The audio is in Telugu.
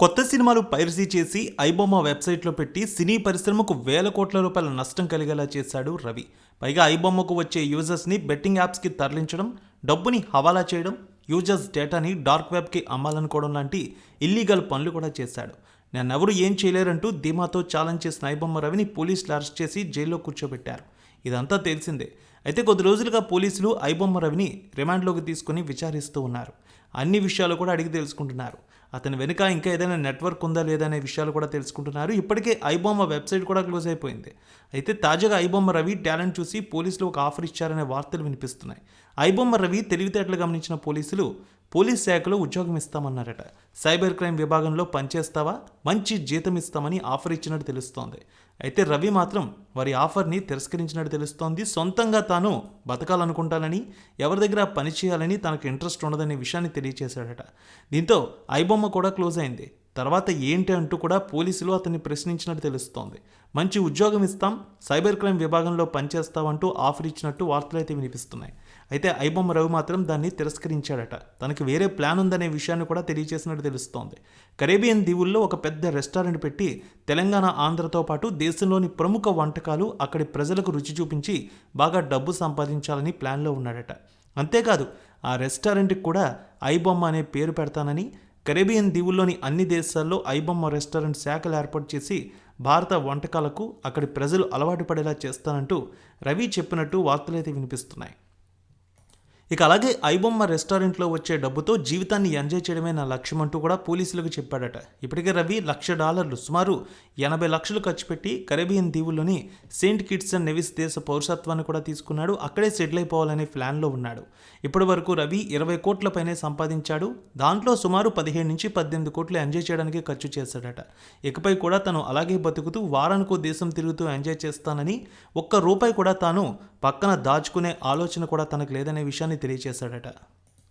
కొత్త సినిమాలు పైరసీ చేసి ఐబొమ్మ వెబ్సైట్లో పెట్టి సినీ పరిశ్రమకు వేల కోట్ల రూపాయల నష్టం కలిగేలా చేశాడు రవి. పైగా ఐబొమ్మకు వచ్చే యూజర్స్ని బెట్టింగ్ యాప్స్కి తరలించడం డబ్బుని హవాలా చేయడం యూజర్స్ డేటాని డార్క్ వెబ్కి అమ్మాలనుకోవడం లాంటి ఇల్లీగల్ పనులు కూడా చేశాడు. నన్నెవరు ఏం చేయలేరంటూ ధీమాతో ఛాలెంజ్ చేసిన ఐబొమ్మ రవిని పోలీసులు అరెస్ట్ చేసి జైల్లో కూర్చోబెట్టారు. ఇదంతా తెలిసిందే. అయితే కొద్ది రోజులుగా పోలీసులు ఐబొమ్మ రవిని రిమాండ్లోకి తీసుకుని విచారిస్తూ ఉన్నారు. అన్ని విషయాలు కూడా అడిగి తెలుసుకుంటున్నారు. అతని వెనుక ఇంకా ఏదైనా నెట్వర్క్ ఉందా లేదా అనే విషయాలు కూడా తెలుసుకుంటున్నారు. ఇప్పటికే ఐబొమ్మ వెబ్సైట్ కూడా క్లోజ్ అయిపోయింది. అయితే తాజాగా ఐబొమ్మ రవి టాలెంట్ చూసి పోలీసులు ఒక ఆఫర్ ఇచ్చారనే వార్తలు వినిపిస్తున్నాయి. ఐబొమ్మ రవి తెలివితేటలు గమనించిన పోలీసులు పోలీస్ శాఖలో ఉద్యోగం ఇస్తామన్నారట. సైబర్ క్రైమ్ విభాగంలో పనిచేస్తావా? మంచి జీతం ఇస్తామని ఆఫర్ ఇచ్చినట్టు తెలుస్తోంది. అయితే రవి మాత్రం వారి ఆఫర్ని తిరస్కరించినట్టు తెలుస్తోంది. సొంతంగా తాను బతకాలనుకుంటానని ఎవరి దగ్గర పని చేయాలని తనకు ఇంట్రెస్ట్ ఉండదనే విషయాన్ని తెలియజేశాడట దీంతో ఐబొమ్మ కూడా క్లోజ్ అయింది. తర్వాత ఏంటి అంటూ కూడా పోలీసులు అతన్ని ప్రశ్నించినట్టు తెలుస్తోంది. మంచి ఉద్యోగం ఇస్తాం సైబర్ క్రైమ్ విభాగంలో పనిచేస్తామంటూ ఆఫర్ ఇచ్చినట్టు వార్తలు అయితే వినిపిస్తున్నాయి. అయితే ఐబొమ్మ రవి మాత్రం దాన్ని తిరస్కరించాడట. తనకి వేరే ప్లాన్ ఉందనే విషయాన్ని కూడా తెలియజేసినట్టు తెలుస్తోంది. కరేబియన్ దీవుల్లో ఒక పెద్ద రెస్టారెంట్ పెట్టి తెలంగాణ ఆంధ్రతో పాటు దేశంలోని ప్రముఖ వంటకాలు అక్కడి ప్రజలకు రుచి చూపించి బాగా డబ్బు సంపాదించాలని ప్లాన్లో ఉన్నాడట. అంతేకాదు ఆ రెస్టారెంట్కి కూడా ఐబొమ్మ అనే పేరు పెడతానని కరేబియన్ దీవుల్లోని అన్ని దేశాల్లో ఐబొమ్మ రెస్టారెంట్ శాఖలు ఏర్పాటు చేసి భారత వంటకాలకు అక్కడి ప్రజలు అలవాటు పడేలా చేస్తానంటూ రవి చెప్పినట్టు వార్తలైతే వినిపిస్తున్నాయి. ఇక అలాగే ఐబొమ్మ రెస్టారెంట్లో వచ్చే డబ్బుతో జీవితాన్ని ఎంజాయ్ చేయడమే నా లక్ష్యం అంటూ కూడా పోలీసులకు చెప్పాడట. ఇప్పటికే రవి లక్ష డాలర్లు సుమారు ఎనభై లక్షలు ఖర్చు పెట్టి కరేబియన్ దీవుల్లోని సెయింట్ కిట్స్ అండ్ నెవిస్ దేశ పౌరసత్వాన్ని కూడా తీసుకున్నాడు. అక్కడే సెటిల్ అయిపోవాలనే ప్లాన్లో ఉన్నాడు. ఇప్పటి వరకు రవి ఇరవై కోట్ల పైనే సంపాదించాడు. దాంట్లో సుమారు పదిహేను నుంచి పద్దెనిమిది కోట్లు ఎంజాయ్ చేయడానికి ఖర్చు చేశాడట. ఇకపై కూడా తను అలాగే బతుకుతూ వారానికో దేశం తిరుగుతూ ఎంజాయ్ చేస్తానని ఒక్క రూపాయి కూడా తాను పక్కన దాచుకునే ఆలోచన కూడా తనకు లేదనే విషయాన్ని తెలియజేశాడట